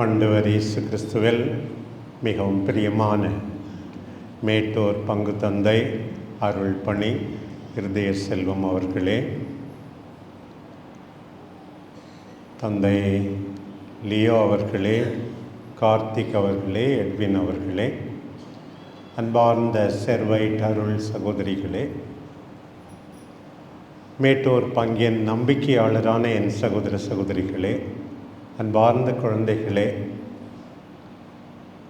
ஆண்டவர் இயேசு கிறிஸ்துவில் மிகவும் பிரியமான மேட்டூர் பங்கு தந்தை அருள் பணி இருதய செல்வம் அவர்களே. தந்தை லியோ அவர்களே கார்த்திக் அவர்களே எட்வின் அவர்களே அன்பார்ந்த செர்வைட் அருள் சகோதரிகளே மேட்டூர் பங்கின் நம்பிக்கையாளரான என் சகோதர சகோதரிகளே அன்பார்ந்த குழந்தைகளே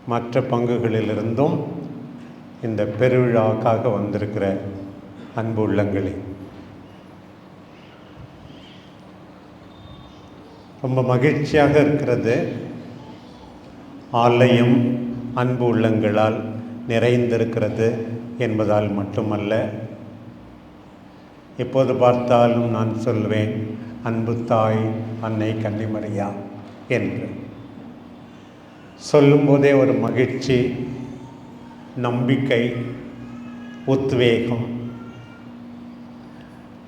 மற்ற பங்குகளிலிருந்தும் இந்த பெருவிழாவுக்காக வந்திருக்கிற அன்பு உள்ளங்களே. ரொம்ப மகிழ்ச்சியாக இருக்கிறது ஆலயம் அன்பு உள்ளங்களால் நிறைந்திருக்கிறது என்பதால் மட்டுமல்ல எப்போது பார்த்தாலும் நான் சொல்வேன் அன்பு தாய் அன்னை கன்னிமரியா. என்று. சொல்லும்போதே ஒரு மகிழ்ச்சி நம்பிக்கை உத்வேகம்.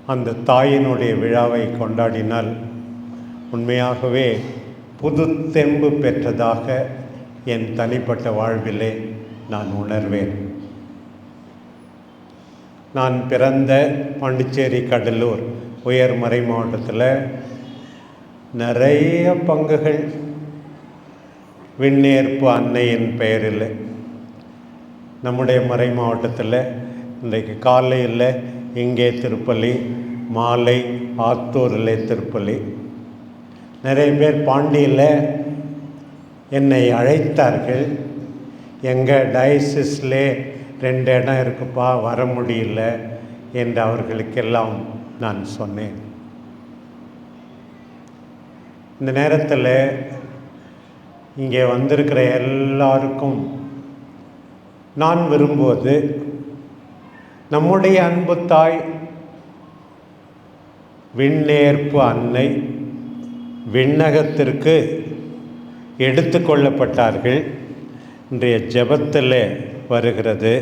அந்த தாயினுடைய விழாவை கொண்டாடினால் உண்மையாகவே புது தெம்பு பெற்றதாக என் தனிப்பட்ட வாழ்விலே நான் உணர்வேன். நான் பிறந்த பாண்டிச்சேரி கடலூர் உயர்மறை மாவட்டத்தில் நிறைய பங்குகள். விண்ணேற்பு அன்னையின் பெயரில். நம்முடைய மறை மாவட்டத்தில் இன்றைக்கு காலையில் இங்கே திருப்பலி மாலை ஆத்தூரில் திருப்பலி நிறைய பேர் பாண்டியில் என்னை அழைத்தார்கள். எங்கள் டயசிஸ்லே ரெண்டு இடம் இருக்குப்பா வர முடியல என்று அவர்களுக்கெல்லாம் நான் சொன்னேன். இந்த நேரத்தில் இங்கே வந்திருக்கிற எல்லாருக்கும் நான் விரும்புவது நம்முடைய அன்பு தாய் விண்ணேற்பு அன்னை விண்ணகத்திற்கு எடுத்துக்கொள்ளப்பட்டார்கள் இன்றைய ஜெபத்தில் வருகிறது.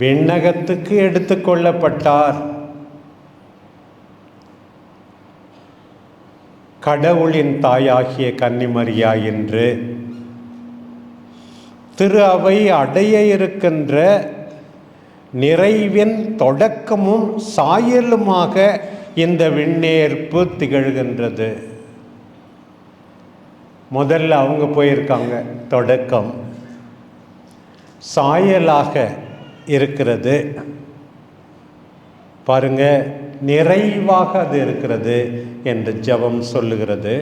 விண்ணகத்துக்கு எடுத்துக்கொள்ளப்பட்டார் கடவுளின் தாயாகிய கன்னிமரியா என்று. திரு அவை அடைய இருக்கின்ற நிறைவின் தொடக்கமும் சாயலுமாக இந்த விண்ணேற்பு திகழ்கின்றது. முதல்ல அவங்க போயிருக்காங்க தொடக்கம். சாயலாக இருக்கிறது. பாருங்க நிறைவாக அது இருக்கிறது. என்று ஜெபம் சொல்லுகிறது.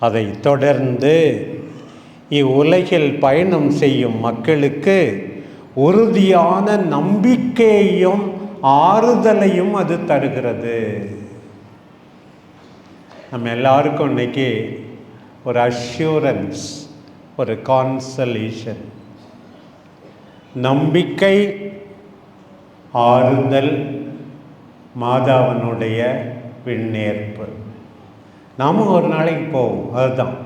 அதை தொடர்ந்து இவ்வுலகில் பயணம் செய்யும் மக்களுக்கு உறுதியான நம்பிக்கையையும் ஆறுதலையும் அது தருகிறது. நம்ம எல்லாருக்கும் இன்னைக்கு ஒரு அஷ்யூரன்ஸ் ஒரு கான்சலேஷன் நம்பிக்கை ஆறுதல் மாதாவனுடைய விண்ணேற்பு நாமும் ஒரு நாளைக்கு போவோம் அதுதான்.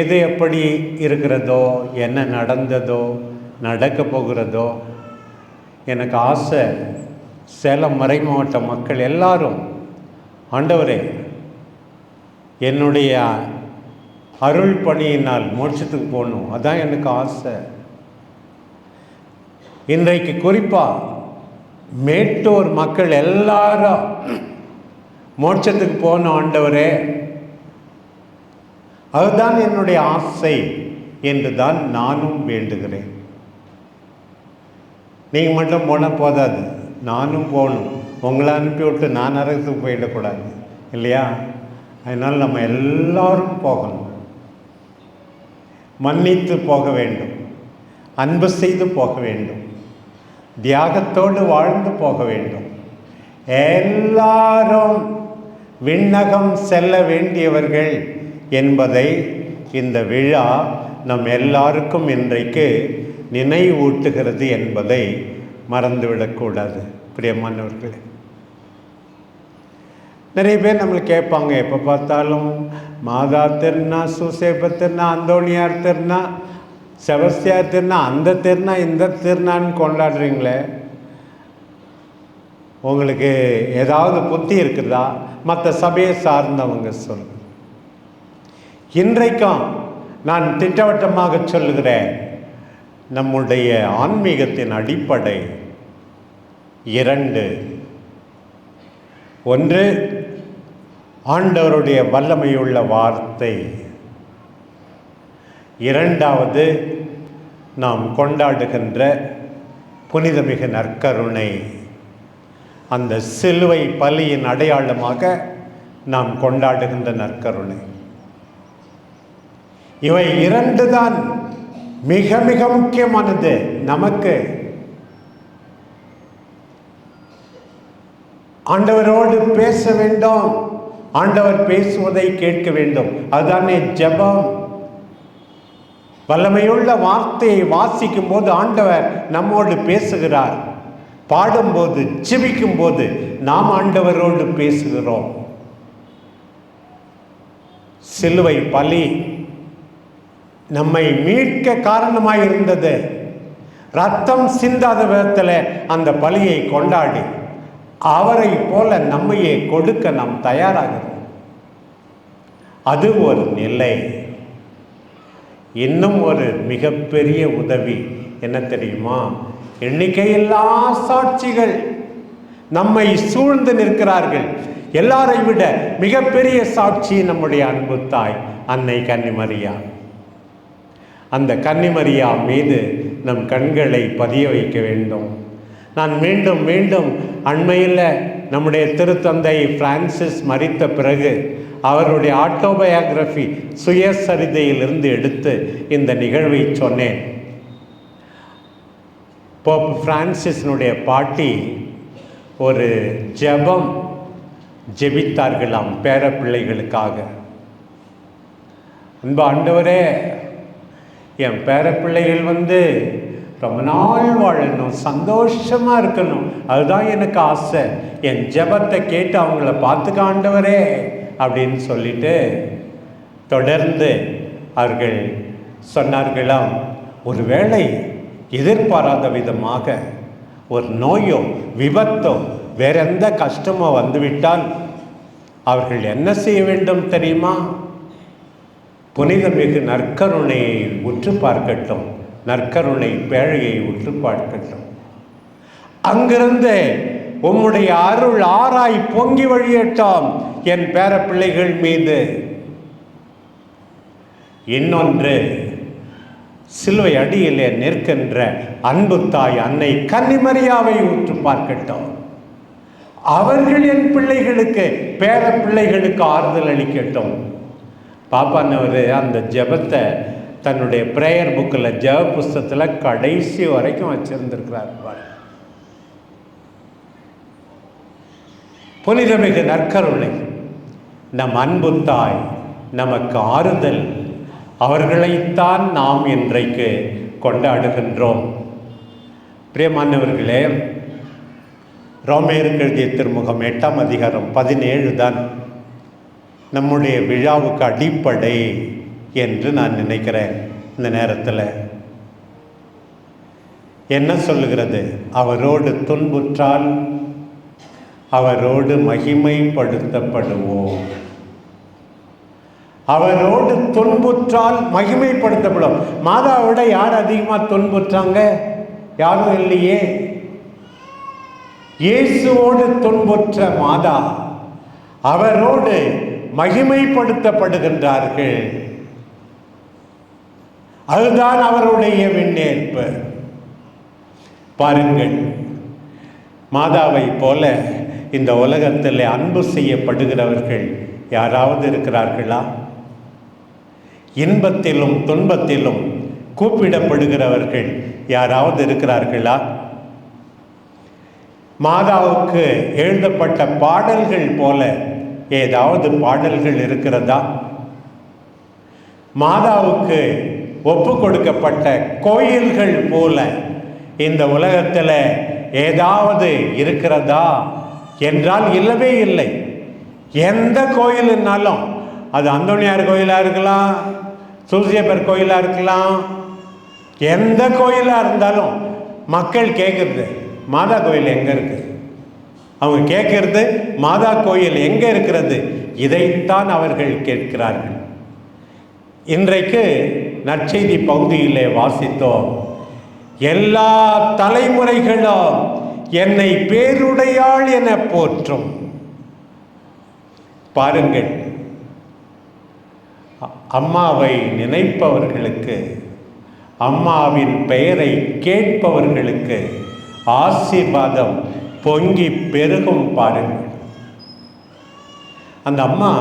எது எப்படி இருக்கிறதோ என்ன நடந்ததோ நடக்க போகிறதோ எனக்கு ஆசை சேலம் மறை மாவட்ட மக்கள் எல்லாரும் ஆண்டவரே என்னுடைய அருள் பணியினால் மோட்சத்துக்கு போகணும் அதான் எனக்கு ஆசை. இன்றைக்கு குறிப்பாக மேட்டூர் மக்கள் எல்லாரும் மோட்சத்துக்கு போகணும் ஆண்டவரே அதுதான் என்னுடைய ஆசை என்று தான் நானும் வேண்டுகிறேன். நீங்கள் மட்டும் போனால் போதாது நானும் போகணும். உங்களை அனுப்பிவிட்டு நான் அரசுக்கு போயிடக்கூடாது இல்லையா? அதனால் நம்ம எல்லாரும் போகணும். மன்னித்து போக வேண்டும். அன்பு செய்து போக வேண்டும். தியாகத்தோடு வாழ்ந்து போக வேண்டும். எல்லாரும் விண்ணகம் செல்ல வேண்டியவர்கள் என்பதை இந்த விழா நம் எல்லாருக்கும் இன்றைக்கு நினைவூட்டுகிறது என்பதை மறந்துவிடக்கூடாது. பிரியமானவர்களே. நிறைய பேர் நம்மளை கேட்பாங்க எப்போ பார்த்தாலும் மாதா திருநா சுசேப திருநா அந்தோணியார் திருநா செவஸ்தியார் திருநா அந்த திருநா இந்த திருநான்னு கொண்டாடுறீங்களே. உங்களுக்கு ஏதாவது புத்தி இருக்குதா? மற்ற சபையை சார்ந்தவங்க சொல்லு இன்றைக்கும் நான் திட்டவட்டமாக சொல்லுகிறேன் நம்முடைய ஆன்மீகத்தின் அடிப்படை இரண்டு. ஒன்று ஆண்டவருடைய வல்லமையுள்ள வார்த்தை. இரண்டாவது நாம் கொண்டாடுகின்ற புனிதமிகு நற்கருணை. அந்த சிலுவை பலியின் அடையாளமாக நாம் கொண்டாடுகின்ற நற்கருணை. இவை இரண்டு தான் மிக மிக முக்கியமானது நமக்கு. ஆண்டவரோடு பேச வேண்டும். ஆண்டவர் பேசுவதை கேட்க வேண்டும். அதுதானே ஜெபம். வல்லமையுள்ள வார்த்தையை வாசிக்கும் போது ஆண்டவர் நம்மோடு பேசுகிறார். பாடும்போது ஜெபிக்கும் போது நாம் ஆண்டவரோடு பேசுகிறோம். சிலுவை பலி நம்மை மீட்க காரணமாக இருந்தது ரத்தம் சிந்தாத விதத்தில் அந்த பலியை கொண்டாடி அவரை போல நம்மையே கொடுக்க நாம் தயாராகிறோம். அது ஒரு நிலை. இன்னும் ஒரு மிகப்பெரிய உதவி என்ன தெரியுமா? எண்ணிக்கையில்லா சாட்சிகள் நம்மை சூழ்ந்து நிற்கிறார்கள். எல்லாரை விட மிகப்பெரிய சாட்சி நம்முடைய அன்பு தாய் அன்னை கன்னிமரியா. அந்த கன்னிமரியா மீது நம் கண்களை பதிய வைக்க வேண்டும். நான் மீண்டும் மீண்டும் அண்மையில் நம்முடைய திருத்தந்தை பிரான்சிஸ் மறித்த பிறகு அவருடைய ஆட்டோபயோகிராஃபி சுயசரிதையிலிருந்து எடுத்து இந்த நிகழ்வை சொன்னேன். போப் பிரான்சிஸ்னுடைய பாட்டி ஒரு ஜெபம் ஜெபித்தார்களாம் பேரப்பிள்ளைகளுக்காக. அன்பு ஆண்டவரே என் பேர பிள்ளைகள் வந்து ரொம்ப நாள் வாழணும் சந்தோஷமாக இருக்கணும். அதுதான் எனக்கு ஆசை. என் ஜெபத்தை கேட்டு அவங்கள பார்த்துக்க ஆண்டவரே அப்படின்னு சொல்லிட்டு தொடர்ந்து அவர்கள் சொன்னார்களாம். ஒருவேளை எதிர்பாராத விதமாக ஒரு நோயோ விபத்தோ வேற எந்த கஷ்டமோ வந்துவிட்டால் அவர்கள் என்ன செய்ய வேண்டும் தெரியுமா? புனிதமிகு நற்கருணையை உற்று பார்க்கட்டும். நற்கருணை பேழையை உற்று பார்க்கட்டும் அங்கிருந்து உம்முடைய அருள் ஆராய் பொங்கி வழியட்டாம் என் பேர பிள்ளைகள் மீது. இன்னொன்று சிலுவை அடியிலே நிற்கின்ற அன்பு தாய் அன்னை கன்னிமரியாவை உற்று பார்க்கட்டும் அவர்கள் என் பிள்ளைகளுக்கு பேர பிள்ளைகளுக்கு ஆறுதல் அளிக்கட்டும் பாப்பானவர் அந்த ஜெபத்தை தன்னுடைய ப்ரேயர் புக்கில் ஜெப புஸ்தகத்தில் கடைசி வரைக்கும் வச்சிருந்திருக்கிறார் புனிதமிகு நற்கருணை. நம் அன்பு தாய் நமக்கு ஆறுதல். அவர்களைத்தான் நாம் இன்றைக்கு கொண்டாடுகின்றோம். பிரியமானவர்களே ரோமேருக்கு எழுதிய திருமுகம் எட்டாம் அதிகாரம் பதினேழு தான் நம்முடைய விழாவுக்கு அடிப்படை என்று நான் நினைக்கிறேன் இந்த நேரத்தில். என்ன சொல்லுகிறது? அவரோடு துன்புற்றால் அவரோடு மகிமைப்படுத்தப்படுவோம். அவரோடு துன்புற்றால் மகிமைப்படுத்தப்படும் மாதாவோட யார் அதிகமாக துன்புற்றாங்க? யாரும் இல்லையே. இயேசுவோடு துன்புற்ற மாதா அவரோடு மகிமைப்படுத்தப்படுகின்றார்கள். அதுதான் அவருடைய விண்ணேற்பு. பாருங்கள் மாதாவை போல இந்த உலகத்தில் அன்பு செய்யப்படுகிறவர்கள் யாராவது இருக்கிறார்களா? இன்பத்திலும் துன்பத்திலும் கூப்பிடப்படுகிறவர்கள் யாராவது இருக்கிறார்களா? மாதாவுக்கு எழுதப்பட்ட பாடல்கள் போல ஏதாவது பாடல்கள் இருக்கிறதா? மாதாவுக்கு ஒப்பு கொடுக்கப்பட்ட கோயில்கள் போல இந்த உலகத்தில் ஏதாவது இருக்கிறதா என்றால் இல்லவே இல்லை. எந்த கோயிலுன்னாலும் அது அந்தோணியார் கோயிலாக இருக்கலாம் சூசியப்பர் கோயிலாக இருக்கலாம் எந்த கோயிலாக இருந்தாலும் மக்கள் கேட்குறது மாதா கோயில் எங்கே இருக்கு? அவங்க கேட்கறது மாதா கோயில் எங்கே இருக்கிறது? இதைத்தான் அவர்கள் கேட்கிறார்கள். இன்றைக்கு நற்செய்தி பகுதியிலே வாசித்தோம். எல்லா தலைமுறைகளும் என்னை பேருடையாள் என போற்றும். பாருங்கள். அம்மாவை நினைப்பவர்களுக்கு அம்மாவின் பெயரை கேட்பவர்களுக்கு ஆசீர்வாதம் பொங்கி பெருகும் பாருங்கள். அந்த அம்மா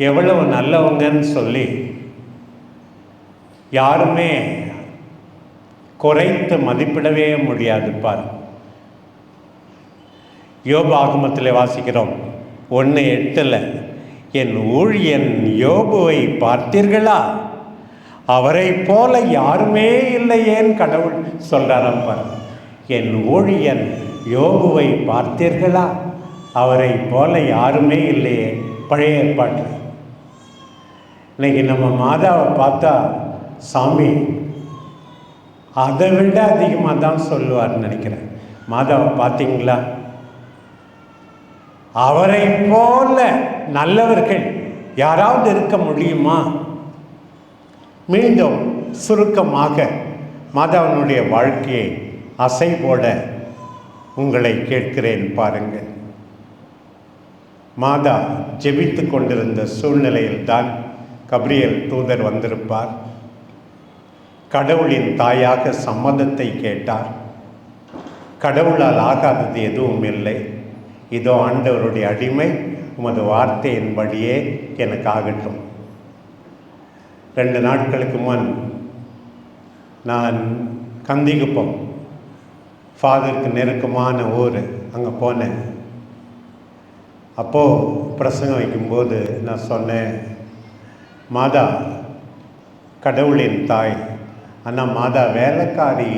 எவ்வளவு நல்லவங்கன்னு சொல்லி யாருமே குறைத்து மதிப்பிடவே முடியாது பார். யோபாகமத்தில் வாசிக்கிறோம். ஒன்று எட்டில் என் ஊழியன் யோபுவை பார்த்தீர்களா? அவரை போல யாருமே இல்லையேன்னு கடவுள்? சொல்கிறாராம் பார். என் ஊழியன் யோபுவை பார்த்தீர்களா? அவரை போல யாருமே இல்லையே. பழைய ஏற்பாட்டு இன்றைக்கி நம்ம மாதாவை பார்த்தா சாமி அதை விட அதிகமாக தான் சொல்லுவார்னு நினைக்கிறேன். மாதாவை பார்த்தீங்களா? அவரை போல நல்லவர்கள் யாராவது இருக்க முடியுமா? மீண்டும் சுருக்கமாக மாதாவினுடைய வாழ்க்கையை அசை போட உங்களை கேட்கிறேன் பாருங்கள். மாதா ஜெபித்து கொண்டிருந்த சூழ்நிலையில்தான் கபிரியல் தூதர் வந்திருப்பார். கடவுளின் தாயாக சம்மதத்தை கேட்டார். கடவுளால் ஆகாதது எதுவும் இல்லை. இதோ ஆண்டவருடைய அடிமை உமது வார்த்தையின்படியே எனக்கு ஆகட்டும். ரெண்டு நாட்களுக்கு முன் நான் கந்திகுப்பம் ஃபாதருக்கு நெருக்கமான ஊர் அங்கே போனேன். அப்போது பிரசங்கம் வைக்கும்போது நான் சொன்னேன் மாதா கடவுளின் தாய் ஆனால் மாதா வேலைக்காரி.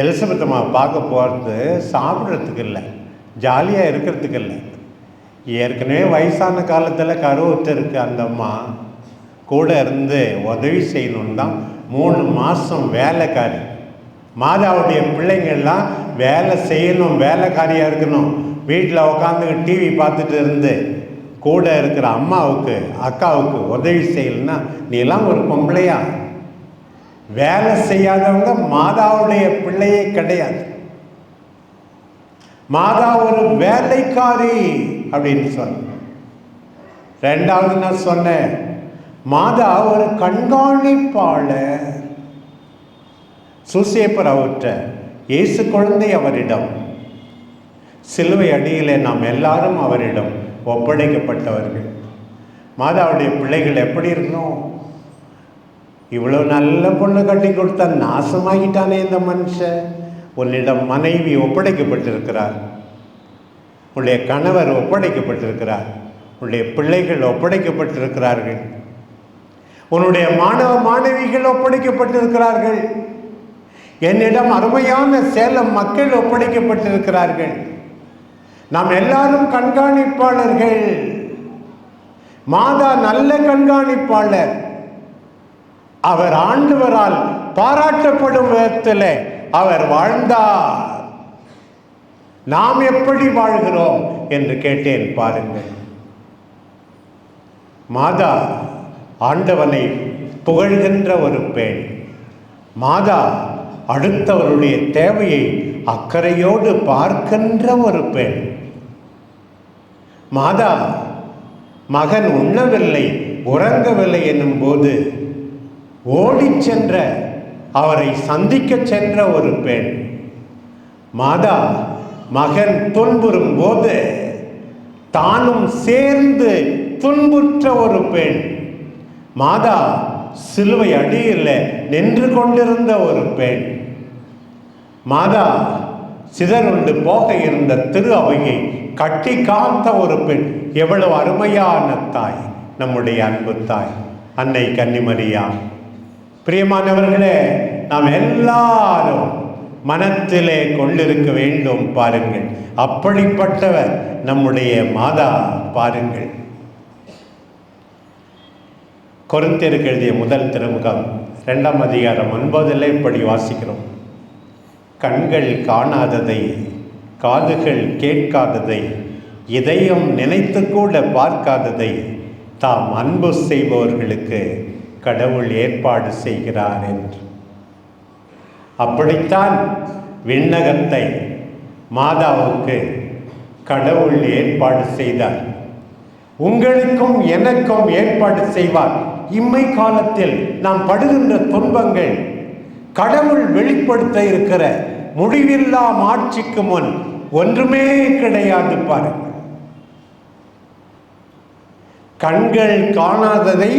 எலிசபெத் அம்மா பார்க்க போகிறது சாப்பிட்றதுக்கு இல்லை ஜாலியாக இருக்கிறதுக்கு இல்லை. ஏற்கனவே வயசான காலத்தில் கருவுற்று இருக்கு அந்த அம்மா. கூட இருந்து உதவி செய்யணுன்னு தான் மூணு மாதம் வேலைக்காரி. மாதாவுடைய பிள்ளைங்கள்லாம் வேலை செய்யணும் வேலைக்காரியாக இருக்கணும். வீட்டில் உட்காந்து டிவி பார்த்துட்டு இருந்து கூட இருக்கிற அம்மாவுக்கு அக்காவுக்கு உதவி செய்யலைன்னா நீ எல்லாம் ஒரு பொம்பளையா? வேலை செய்யாதவங்க மாதாவுடைய பிள்ளையே கிடையாது. மாதா ஒரு வேலைக்காரி அப்படின்னு சொன்ன ரெண்டாவது நான் சொன்னேன் மாதா ஒரு கண்காணிப்பாளர் சூசேப்பர் அவற்ற இயேசு குழந்தை அவரிடம். சிலுவை அடியிலே நாம் எல்லாரும் அவரிடம். ஒப்படைக்கப்பட்டவர்கள். மாதாவுடைய பிள்ளைகள் எப்படி இருக்கணும்? இவ்வளோ நல்ல பொண்ணு கட்டி கொடுத்தா நாசமாகிட்டானே இந்த மனுஷன். உன்னிடம் மனைவி ஒப்படைக்கப்பட்டிருக்கிறார். உன்னுடைய கணவர் ஒப்படைக்கப்பட்டிருக்கிறார். உன்னுடைய பிள்ளைகள் ஒப்படைக்கப்பட்டிருக்கிறார்கள். உன்னுடைய மாணவ மாணவிகள் ஒப்படைக்கப்பட்டிருக்கிறார்கள். என்னிடம் அருமையான சேலம் மக்கள் ஒப்படைக்கப்பட்டிருக்கிறார்கள். நாம் எல்லாரும் கண்காணிப்பாளர்கள். மாதா நல்ல கண்காணிப்பாளர். அவர் ஆண்டவரால் பாராட்டப்படும் விதத்தில் அவர் வாழ்ந்தார். நாம் எப்படி வாழ்கிறோம் என்று கேட்டேன் பாருங்கள். மாதா ஆண்டவனை புகழ்கின்ற ஒரு பெண். மாதா அடுத்தவருடைய தேவையை அக்கறையோடு பார்க்கின்ற ஒரு பெண். மாதா மகன் உண்ணவில்லை உறங்கவில்லை என்னும் போது ஓடிச் சென்ற அவரை சந்திக்கச் சென்ற ஒரு பெண். மாதா மகன் துன்புறும் போது தானும் சேர்ந்து துன்புற்ற ஒரு பெண். மாதா சிலுவை அடியில் நின்று கொண்டிருந்த ஒரு பெண். மாதா சிதறுண்டு போக இருந்த திரு அவையை கட்டி காத்த ஒரு பெண் எவ்வளவு அருமையான தாய் நம்முடைய அன்பு தாய் அன்னை கன்னிமரியா. பிரியமானவர்களே நாம் எல்லாரும் மனத்திலே கொண்டிருக்க வேண்டும் பாருங்கள். அப்படிப்பட்டவர் நம்முடைய மாதா பாருங்கள். கொருந்தியருக்கு எழுதிய முதல் திருமுகம் ரெண்டாம் அதிகாரம் ஒன்பதில் இப்படி வாசிக்கிறோம். கண்கள் காணாததை காதுகள் கேட்காததை இதயம் நினைத்து கூட பார்க்காததை தாம் அன்பு செய்பவர்களுக்கு கடவுள் ஏற்பாடு செய்கிறார் என்று. அப்படித்தான் விண்ணகத்தை மாதாவுக்கு கடவுள் ஏற்பாடு செய்தார். உங்களுக்கும் எனக்கும் ஏற்பாடு செய்வார். இம்மை காலத்தில் நாம் படுகின்ற துன்பங்கள் கடவுள் வெளிப்படுத்த இருக்கிற முடிவில்லா ஆட்சிக்கு முன் ஒன்றுமே கிடையாது பாருங்கள் கண்கள் காணாததை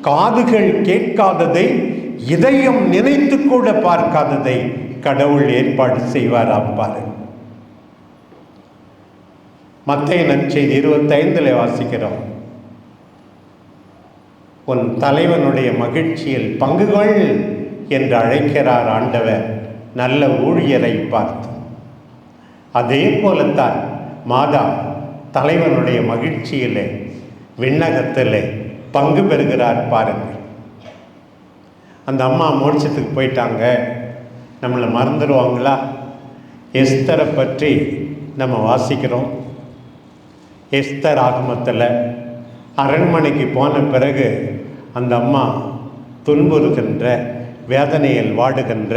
காதுகள் கேட்காததை இதயம் நினைத்து கூட பார்க்காததை கடவுள் ஏற்பாடு செய்வாராம் பாருங்கள் மத்திய நற்செய்தி இருபத்தைந்தில் வாசிக்கிறோம். உன் தலைவனுடைய மகிழ்ச்சியில் பங்குகள் என்று அழைக்கிறார் ஆண்டவர். நல்ல ஊழியரை பார்த்து. அதே போலத்தான் மாதா தலைவனுடைய மகிழ்ச்சியிலே விண்ணகத்திலே பங்கு பெறுகிறார் பாருங்கள். அந்த அம்மா மோட்சத்துக்கு போயிட்டாங்க. நம்மளை மறந்துடுவாங்களா? எஸ்தரை பற்றி நம்ம வாசிக்கிறோம். எஸ்தர் ஆகமத்தில் அரண்மனைக்கு போன பிறகு அந்த அம்மா துன்புறுகின்ற வேதனையில் வாடுகின்ற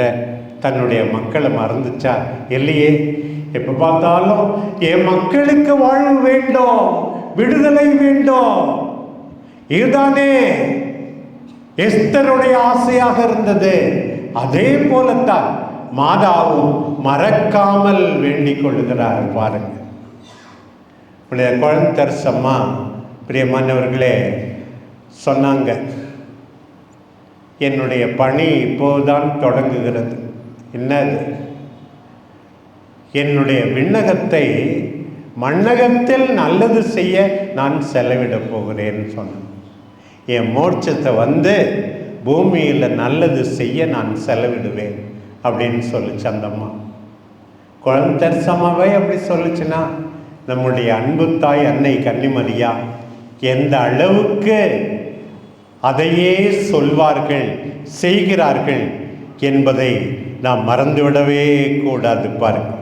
தன்னுடைய மக்களை மறந்துச்சா? இல்லையே. எப்போ பார்த்தாலும் என் மக்களுக்கு வாழ்வு வேண்டும் விடுதலை வேண்டும். இதுதானே. எஸ்தருடைய ஆசையாக இருந்தது. அதே போலத்தான் மாதாவும் மறக்காமல் வேண்டிக் கொள்ளுகிறார் பாருங்கள். உடைய குழந்தரசம்மா பிரியமானவர்களே சொன்னாங்க என்னுடைய பணி இப்போதுதான் தொடங்குகிறது. என்னது? என்னுடைய விண்ணகத்தை மண்ணகத்தில் நல்லது செய்ய நான் செலவிடப் போகிறேன்னு சொன்னேன். என் மோட்சத்தை வந்து பூமியில் நல்லது செய்ய நான் செலவிடுவேன் அப்படின்னு சொல்லிச்சு அந்த அம்மா. குழந்தரசமாவே அப்படி சொல்லுச்சுன்னா நம்முடைய அன்பு தாய் அன்னை கன்னிமரியா எந்த அளவுக்கு அதையே சொல்வார்கள் செய்கிறார்கள் என்பதை நாம் மறந்துவிடவே கூடாது பாருங்கள்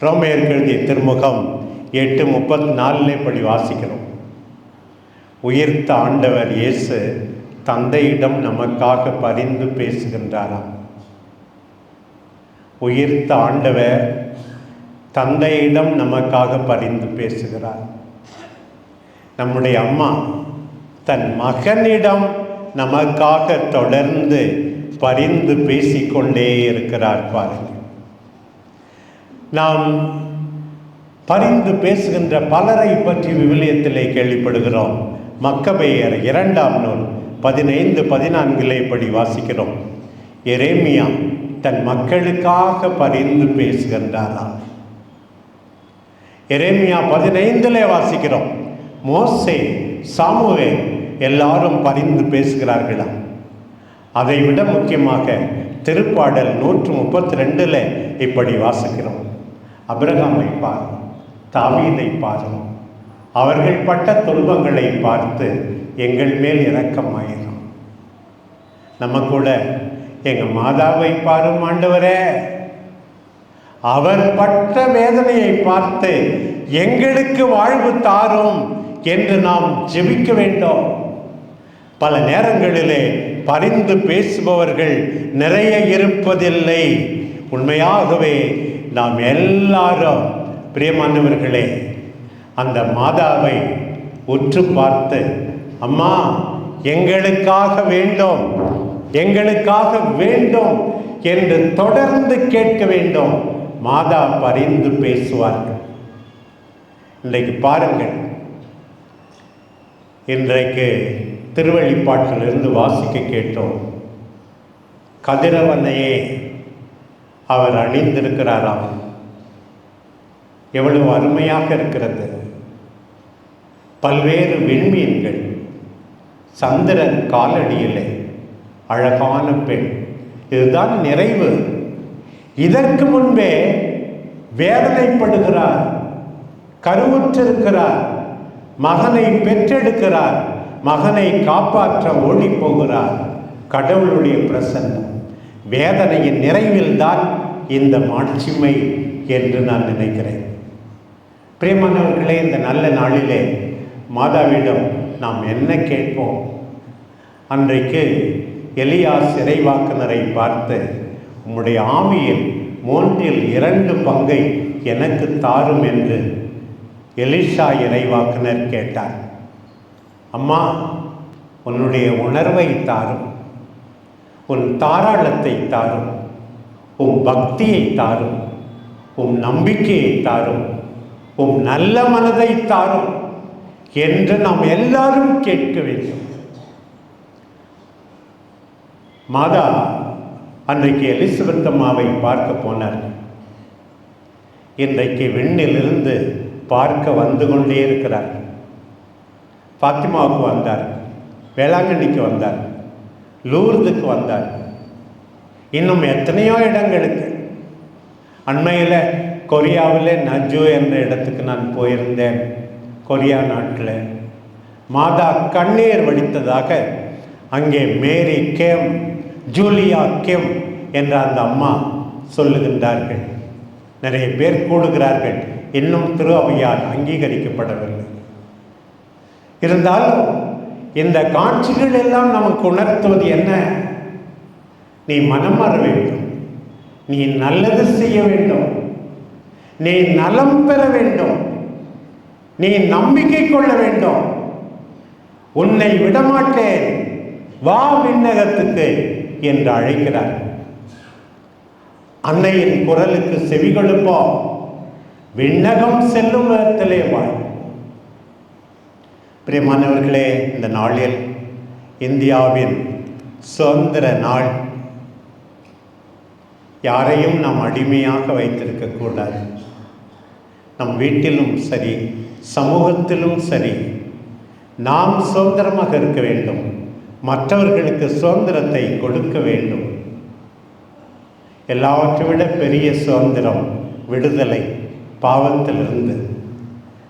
ரோமையர் எழுதிய திருமுகம் எட்டு முப்பத்தி நாலில் படி வாசிக்கிறோம். உயிர்த்த ஆண்டவர் இயேசு தந்தையிடம் நமக்காக பரிந்து பேசுகின்றாராம். உயிர்த்த ஆண்டவர் தந்தையிடம் நமக்காக பரிந்து பேசுகிறார். நம்முடைய அம்மா தன் மகனிடம் நமக்காக தொடர்ந்து பரிந்து பேசிக்கொண்டே இருக்கிறார் பாருங்கள். நாம் பரிந்து பேசுகின்ற பலரை பற்றி விவிலியத்திலே கேள்விப்படுகிறோம். மக்கபேயர் இரண்டாம் நூல் பதினைந்து பதினான்கிலே படி வாசிக்கிறோம். எரேமியா தன் மக்களுக்காக பரிந்து பேசுகின்றாராம். எரேமியா பதினைந்திலே வாசிக்கிறோம். மோசே சாமுவே எல்லாரும் பரிந்து பேசுகிறார்களா அதை விட முக்கியமாக திருப்பாடல் நூற்று முப்பத்தி ரெண்டில் இப்படி வாசிக்கிறோம். அபிரகாமை பார் தாவீதை பாரும். அவர்கள் பட்ட துன்பங்களை பார்த்து எங்கள் மேல் இரக்கமாயிரும் நம்ம கூட எங்கள் மாதாவை பாரும் ஆண்டவரே. அவர் பட்ட வேதனையை பார்த்து எங்களுக்கு வாழ்வு தாரும் என்று நாம் ஜெபிக்க வேண்டும். பல நேரங்களிலே பரிந்து பேசுபவர்கள் நிறைய இருப்பதில்லை. உண்மையாகவே நாம் எல்லாரும் பிரியமானவர்களே அந்த மாதாவை உற்று பார்த்து அம்மா எங்களுக்காக வேண்டும் எங்களுக்காக வேண்டும் என்று தொடர்ந்து கேட்க வேண்டும். மாதா பரிந்து பேசுவார்கள். இன்றைக்கு பாருங்கள். இன்றைக்கு திருவள்ளிப்பாட்டிலிருந்து வாசிக்க கேட்டோம். கதிரவனையே அவர் அணிந்திருக்கிறாராம். எவ்வளவு அருமையாக இருக்கிறது. பல்வேறு விண்மீன்கள். சந்திரன் காலடியிலே. அழகான பெண். இதுதான் நிறைவு. இதற்கு முன்பே வேதனைப்படுகிறார். கருவுற்றிருக்கிறார். மகனை பெற்றெடுக்கிறார். மகனை காப்பாற்ற ஓடி போகிறார் கடவுளுடைய பிரசன்னம். வேதனையின் நிறைவில் தான் இந்த மாட்சிமை என்று நான் நினைக்கிறேன். பிரியமானவர்களே இந்த நல்ல நாளிலே மாதாவிடம் நாம் என்ன கேட்போம்? அன்றைக்கு எலியா சிறைவாக்குனரை பார்த்து உம்முடைய ஆவியில் மூன்றில் இரண்டு பங்கை எனக்கு தாரும் என்று எலிஷா இறைவாக்குனர் கேட்டார். அம்மா உன்னுடைய உணர்வை தாரும் உன் தாராளத்தை தாரும் உன் பக்தியை தாரும் உன் நம்பிக்கையை தாரும் உன் நல்ல மனதை தாரும் என்று நாம் எல்லாரும் கேட்க வேண்டும். மாதா அன்றைக்கு எலிசபெத் அம்மாவை பார்க்க போனார். இன்றைக்கு விண்ணிலிருந்து பார்க்க வந்து கொண்டே இருக்கிறார். பாத்திமாவுக்கு வந்தார். வேளாங்கண்ணிக்கு வந்தார். லூர்துக்கு வந்தார். இன்னும் எத்தனையோ இடங்களுக்கு. அண்மையில் கொரியாவில் நஜு என்ற இடத்துக்கு நான் போயிருந்தேன். கொரியா நாட்டில். மாதா கண்ணீர் வடித்ததாக அங்கே மேரி கேம் ஜூலியா கேம் என்ற அந்த அம்மா சொல்லுகின்றார்கள். நிறைய பேர் கூடுகிறார்கள். இன்னும் திரு அவையால் அங்கீகரிக்கப்படவில்லை. இருந்தாலும் இந்த காட்சிகள் எல்லாம் நமக்கு உணர்த்துவது என்ன? நீ மனம் மாற வேண்டும். நீ நல்லது செய்ய வேண்டும். நீ நலம் பெற வேண்டும். நீ நம்பிக்கை கொள்ள வேண்டும். உன்னை விடமாட்டேன். வா விண்ணகத்துக்கு என்று அழைக்கிறார். அன்னையின் குரலுக்கு செவி கொடுப்போம் விண்ணகம் செல்லும் விதத்திலே வாழ் பிரியமானவர்களே இந்த நாளில் இந்தியாவின் சுதந்திர நாள் யாரையும் நாம் அடிமையாக வைத்திருக்கக்கூடாது. நம் வீட்டிலும் சரி சமூகத்திலும் சரி நாம் சுதந்திரமாக இருக்க வேண்டும். மற்றவர்களுக்கு சுதந்திரத்தை கொடுக்க வேண்டும். எல்லாவற்றை விட பெரிய சுதந்திரம் விடுதலை பாவத்திலிருந்து.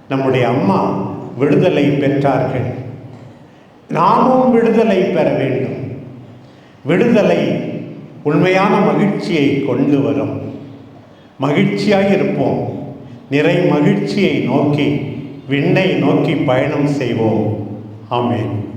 நம்முடைய அம்மா விடுதலை பெற்றார்கள். நாமும் விடுதலை பெற வேண்டும். விடுதலை உண்மையான மகிழ்ச்சியை கொண்டு வரும். மகிழ்ச்சியாக இருப்போம். நிறை மகிழ்ச்சியை நோக்கி விண்ணை நோக்கி பயணம் செய்வோம். ஆமேன்.